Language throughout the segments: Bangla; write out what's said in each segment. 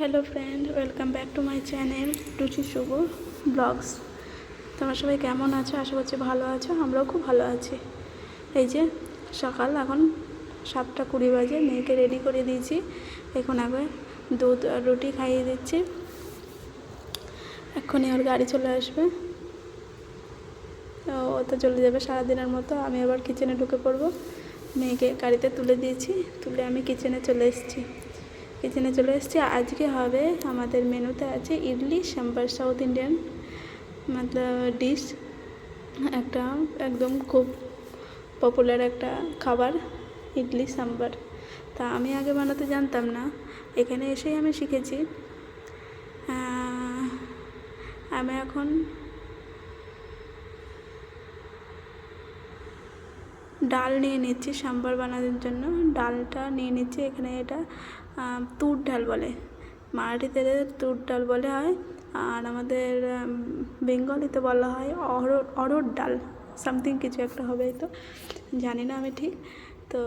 Hello friend, welcome back to my channel Ruchi Shubho blogs. তোমরা সবাই কেমন আছো? আশা করছি ভালো আছো, আমরাও খুব ভালো আছি। এই যে, সকাল, এখন সাতটা কুড়ি বাজে, মেয়েকে রেডি করে দিয়েছি। এখন আগে দুধ আর রুটি খাইয়ে দিচ্ছি। এক্ষুনি ওর গাড়ি চলে আসবে। ও তো চলে যাবে সারাদিনের মতো, আমি আবার কিচেনে ঢুকে পড়ব। মেয়েকে গাড়িতে তুলে দিয়েছি, তুলে আমি কিচেনে চলে এসেছি। কিচেনে চলে এসেছি। আজকে হবে আমাদের মেনুতে আছে ইডলি, সাম্বার, সাউথ ইন্ডিয়ান, মতলব ডিশ। একটা একদম খুব পপুলার একটা খাবার, ইডলি, সাম্বার। তা আমি আগে বানাতে জানতাম না, এখানে এসেই আমি শিখেছি। আমি এখন ডাল নিয়ে নিচ্ছি, সাম্বার বানানোর জন্য। ডালটা নিয়ে নিচ্ছি, এখানে এটা তুর ডাল বলে। মারাঠিতে তুর ডাল বলে হয়। আর আমাদের বেঙ্গলিতে বলা হয় অড়হর অড়হর ডাল। সামথিং কিছু একটা হবে তো। জানি না আমি ঠিক। তো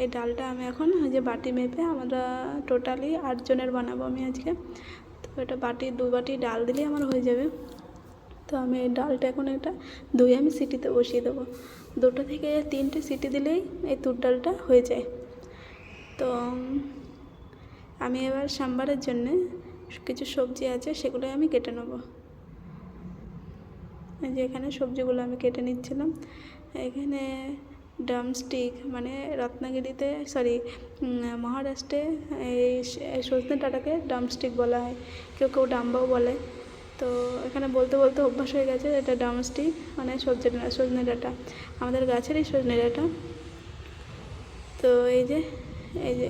এই ডালটা আমি এখন ওই যে বাটি মেপে আমরা টোটালি আটজনের বানাবো আমি আজকে। তো এটা বাটি, দু বাটি ডাল দিলেই আমার হয়ে যাবে। তো আমি এই ডালটা এখন এটা ধুয়ে আমি সিটিতে বসিয়ে দেবো। দুটো থেকে তিনটে সিটি দিলেই এই তুর ডালটা হয়ে যায়। তো আমি এবার সাম্বারের জন্যে কিছু সবজি আছে সেগুলো আমি কেটে নেব। যে এখানে সবজিগুলো আমি কেটে নিচ্ছিলাম। এখানে ড্রামস্টিক মানে রত্নাগিরিতে সরি মহারাষ্ট্রে এই সজনে ডাঁটাকে ড্রামস্টিক বলা হয়। কেউ কেউ ডাম্বাও বলে। তো এখানে বলতে বলতে অভ্যাস হয়ে গেছে এটা ড্রামস্টিক মানে সবজি সজনে ডাঁটা। আমাদের গাছেরই সজনে ডাঁটা। তো এই যে এই যে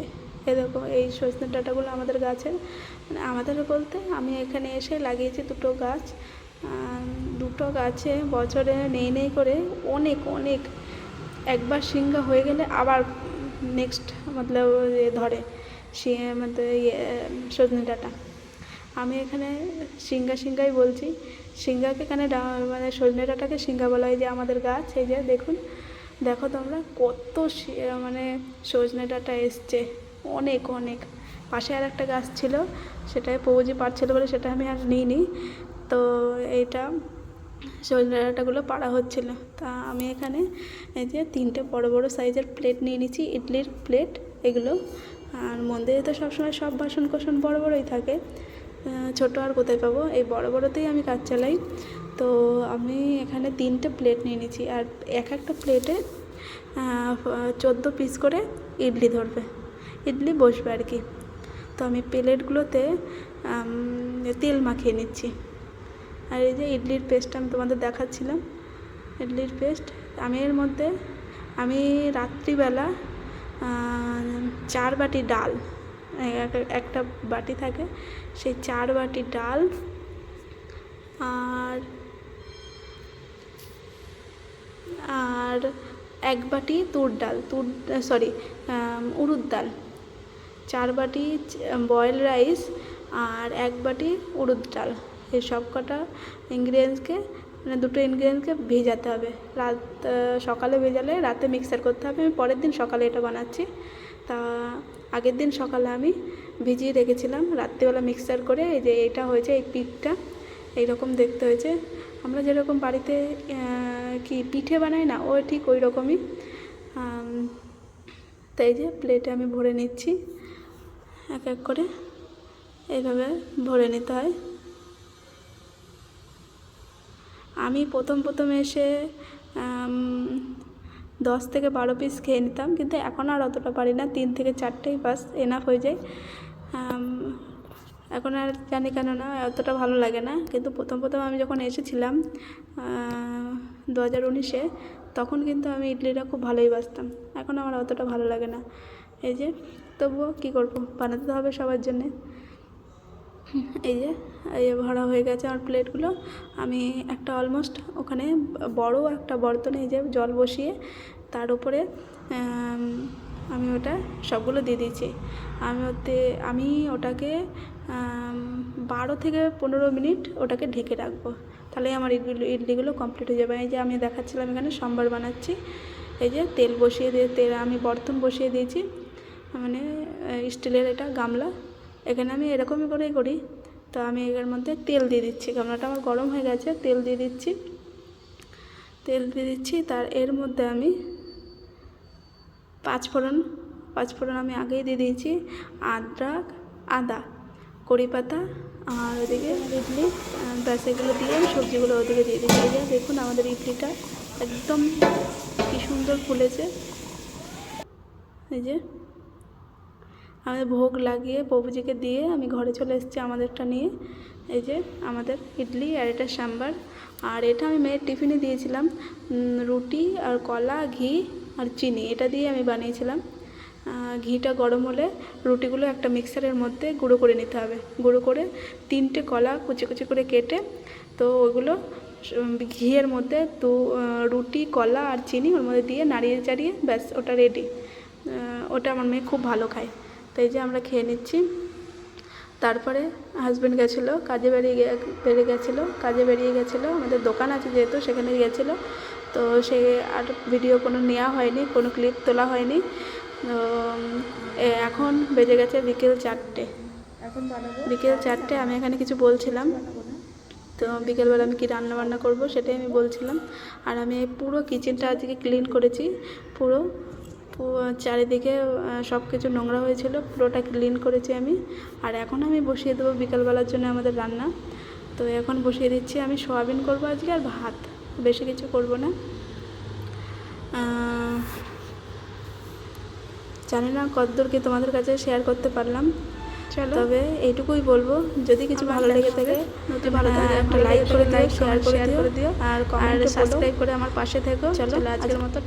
এ দেখো এই সজনে ডাঁটাগুলো আমাদের গাছের। মানে আমাদের বলতে, আমি এখানে এসে লাগিয়েছি দুটো গাছ। দুটো গাছে বছরে নেই নেই করে অনেক অনেক। একবার সিঙ্গা হয়ে গেলে আবার নেক্সট মতলব ধরে, সে মতলব ইয়ে সজনে ডাঁটা। আমি এখানে সিঙ্গা সিঙ্গাই বলছি। সিঙ্গাকে এখানে মানে সজনে ডাঁটাকে সিঙ্গা বলা হয় যে আমাদের গাছ। এই যে দেখুন, দেখো তোমরা কত মানে সজনে ডাঁটা এসছে। অনেক অনেক। পাশে আর একটা গাছ ছিল, সেটাই পৌজি পারছিল বলে সেটা আমি আর নিইনি। তো এইটা সজনে পাড়া হচ্ছিল। তা আমি এখানে এই যে তিনটে বড় বড় সাইজের প্লেট নিয়ে নিচ্ছি ইডলির প্লেট, এগুলো। আর মন্দিরে তো সবসময় সব বাসন কোসন বড়, বড়ই থাকে। ছোট আর কোথায় পাবো? এই বড়, বড়তেই আমি কাজ চালাই। তো আমি এখানে তিনটে প্লেট নিয়ে নিচ্ছি আর এক একটা প্লেটে চোদ্দ পিস করে ইডলি ধরবে। ইডলি বসবে আর কি। তো আমি প্লেটগুলোতে তেল মাখিয়ে নিচ্ছি। আর এই যে ইডলির পেস্টটা আমি তোমাদের দেখাচ্ছিলাম, ইডলির পেস্ট আমি এর মধ্যে, আমি রাত্রিবেলা চার বাটি ডাল, এক- একটা বাটি থাকে, সেই চার বাটি ডাল, আর আর এক বাটি তুর ডাল, তুর, সরি উড়ুদ ডাল। চার বাটি বয়েল রাইস আর এক বাটি উড়ুদ ডাল। এই সব কটা ইনগ্রিডিয়েন্টসকে মানে দুটো ইনগ্রিডিয়েন্টসকে ভেজাতে হবে। রাত সকালে ভেজালে, রাতে মিক্সার করতে হবে। আমি পরের দিন সকালে এটা বানাচ্ছি। তা আগের দিন সকালে আমি ভিজিয়ে রেখেছিলাম। রাত্রিবেলা মিক্সার করে এই যে এটা হয়েছে, এই পিঠটা, এইরকম দেখতে হয়েছে। আমরা যেরকম বাড়িতে কি পিঠে বানাই না ও ঠিক ওই রকমই তাই যে প্লেটে আমি ভরে নিচ্ছি। এক এক করে এইভাবে ভরে নিতে হয়। আমি প্রথম প্রথম এসে দশ থেকে বারো পিস খেয়ে নিতাম, কিন্তু এখন আর অতটা পারি না। তিন থেকে চারটেই বাস এনাফ হয়ে যায়। এখন আর জানি কেন না, অতটা ভালো লাগে না। কিন্তু প্রথম প্রথম আমি যখন এসেছিলাম দু হাজার উনিশে, তখন কিন্তু আমি ইডলিটা খুব ভালোই বাসতাম। এখন আমার অতটা ভালো লাগে না। এই যে তবুও কী করব? বানাতে তো হবে সবার জন্যে। এই যে এই যে ভরা হয়ে গেছে আমার প্লেটগুলো। আমি একটা অলমোস্ট ওখানে বড় একটা বর্তনে এই যে জল বসিয়ে তার উপরে, আমি ওটা সবগুলো দিয়ে দিয়েছি। আমি ওতে, আমি ওটাকে বারো থেকে পনেরো মিনিট ওটাকে ঢেকে রাখব। তাহলে আমার ইডলি, ইডলিগুলো কমপ্লিট হয়ে যাবে। এই যে আমি দেখাচ্ছিলাম এখানে, সম্বার বানাচ্ছি। এই যে তেল বসিয়ে দিয়ে, তেল আমি বর্তন বসিয়ে দিয়েছি। মানে স্টিলের এটা গামলা। এখানে আমি এরকমই করেই করি। তো আমি এর মধ্যে তেল দিয়ে দিচ্ছি। গামলাটা আমার গরম হয়ে গেছে, তেল দিয়ে দিচ্ছি। তেল দিয়ে দিচ্ছি। তার এর মধ্যে আমি পাঁচ ফোড়ন পাঁচ ফোড়ন আমি আগেই দিয়ে দিয়েছি। আদ্রক আদা কড়ি পাতা আর ওদিকে ইডলি। ব্যাস, এগুলো দিয়ে সবজিগুলো ওদিকে দিয়ে দিচ্ছি। এই যে দেখুন আমাদের ইডলিটা একদম কি সুন্দর ফুলেছে। এই যে আমাদের ভোগ লাগিয়ে প্রভুজিকে দিয়ে আমি ঘরে চলে এসেছি আমাদেরটা নিয়ে। এই যে আমাদের ইডলি আর এটা সাম্বার। আর এটা আমি মেয়ের টিফিনে দিয়েছিলাম রুটি আর কলা ঘি আর চিনি। এটা দিয়ে আমি বানিয়েছিলাম। ঘিটা গরম হলে রুটিগুলো একটা মিক্সারের মধ্যে গুঁড়ো করে নিতে হবে। গুঁড়ো করে তিনটে কলা কুচি কুচি করে কেটে তো ওইগুলো উম, ঘিয়ের মধ্যে তো রুটি কলা আর চিনি ওর মধ্যে দিয়ে নাড়িয়ে চাড়িয়ে ব্যাস ওটা রেডি ওটা আমার মেয়ে খুব ভালো খায়। তো এই যে আমরা খেয়ে নিচ্ছি। তারপরে হাজব্যান্ড গেছিল কাজে বেরিয়ে বেরিয়ে গেছিল কাজে বেরিয়ে গেছিল। আমাদের দোকান আছে যেহেতু সেখানে গেছিল। তো সে আর ভিডিও কোনো নেওয়া হয়নি কোনো ক্লিপ তোলা হয়নি। তো এখন বেজে গেছে বিকেল চারটে। এখন বিকেল চারটে আমি এখানে কিছু বলছিলাম। তো বিকেলবেলা আমি কী রান্না বান্না করব সেটাই আমি বলছিলাম। আর আমি পুরো কিচেনটা আজকে ক্লিন করেছি। পুরো চারিদিকে সব কিছু নোংরা হয়েছিল পুরোটা ক্লিন করেছি আমি। আর এখন আমি বসিয়ে দেবো বিকালবেলার জন্য আমাদের রান্না। তো এখন বসিয়ে দিচ্ছি আমি সোয়াবিন করব আজকে আর ভাত। বেশি কিছু করব না। জানি না কতদূর কি তোমাদের কাছে শেয়ার করতে পারলাম। চলো। তবে এইটুকুই বলব যদি কিছু ভালো লেগে থাকে ভালো থাকে, একটা লাইক করে দিও শেয়ার করে দিও আর কমেন্ট সাবস্ক্রাইব করে আমার পাশে থেকো। চলো, আজকের মতো